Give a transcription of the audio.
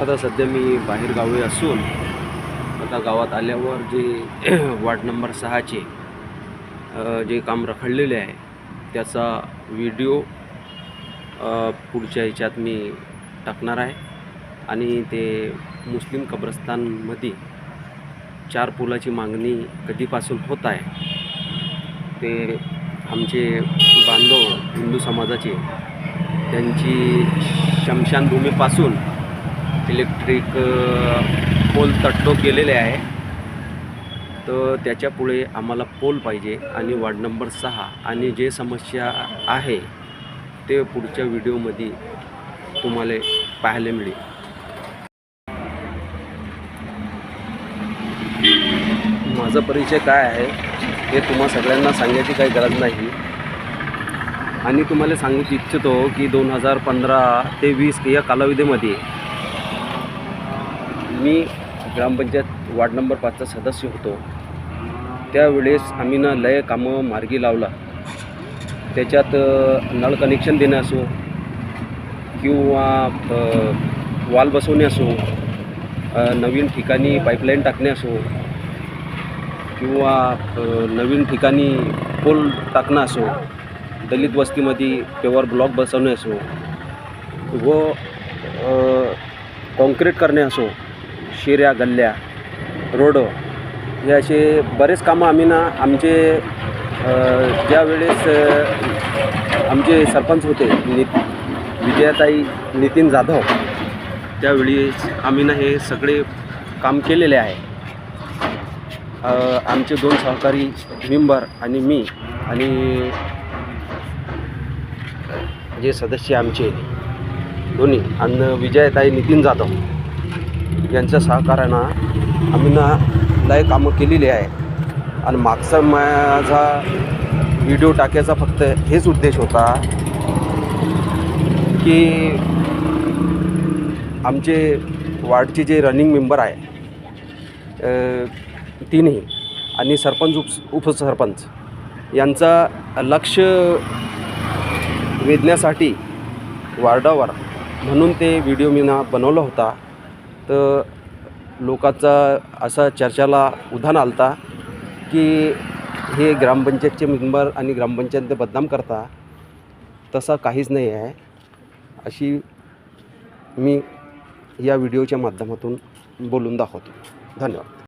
आता सध्या मी बाहेर गावी असून आता गावात आल्यावर जे वार्ड नंबर सहाचे जे काम रखडलेले आहे त्याचा व्हिडिओ पुढच्या ह्याच्यात मी टाकणार आहे. आणि ते मुस्लिम कब्रस्तानमध्ये चार पुलाची मागणी कधीपासून होत आहे ते आमचे बांधव हिंदू समाजाचे त्यांची शमशानभूमीपासून इलेक्ट्रिक पोल तट्टो गेलेले आहे. तर त्याच्यापुढे आम्हाला पोल पाहिजे आणि वार्ड नंबर सहा. आणि जे समस्या आहे ते पुढच्या व्हिडिओमध्ये तुम्हाला पाहायला मिळेल. माझा परिचय काय आहे हे तुम्हा सगळ्यांना सांगायची काही गरज नाही. आणि तुम्हाला सांगू इच्छितो की दोन हजार पंधरा ते वीस या कालावधीमध्ये मी ग्रामपंचायत वार्ड नंबर पाचचा सदस्य होतो. त्यावेळेस आम्ही ना लय कामं मार्गी लावला. त्याच्यात नळ कनेक्शन देणे असो किंवा वाल बसवणे असो नवीन ठिकाणी पाईपलाईन टाकणे असो किंवा नवीन ठिकाणी पोल टाकणं असो दलित वस्तीमध्ये पेवर ब्लॉक बसवणे असो व कॉन्क्रीट करणे असो शिऱ्या गल्ल्या रोडं हे असे बरेच कामं आम्ही ना आमचे ज्यावेळेस आमचे सरपंच होते नि विजयाताई नितीन जाधव त्यावेळी आम्ही ना हे सगळे काम केलेले आहे. आमचे दोन सहकारी मेंबर आणि मी आणि जे सदस्य आमचे दोन्ही आणि विजयताई नितीन जाधव. यांच्या सहकार्यानं आम्ही ना लय कामं केलेली आहे. आणि मागचा माझा व्हिडिओ टाकायचा फक्त हेच उद्देश होता की आमचे वार्डचे जे रनिंग मेंबर आहे अ, तिन्ही आणि सरपंच उप उपसरपंच यांचा लक्ष वेधण्यासाठी वार्डावर म्हणून ते व्हिडिओ मी ना बनवला होता. तर लोकांचा असा चर्चाला उधाण आलता की हे ग्रामपंचायतचे मेंबर आणि ग्रामपंचायत बदनाम करता तसा काहीच नाही आहे. अशी मी या व्हिडिओच्या माध्यमातून बोलून दाखवतो. धन्यवाद.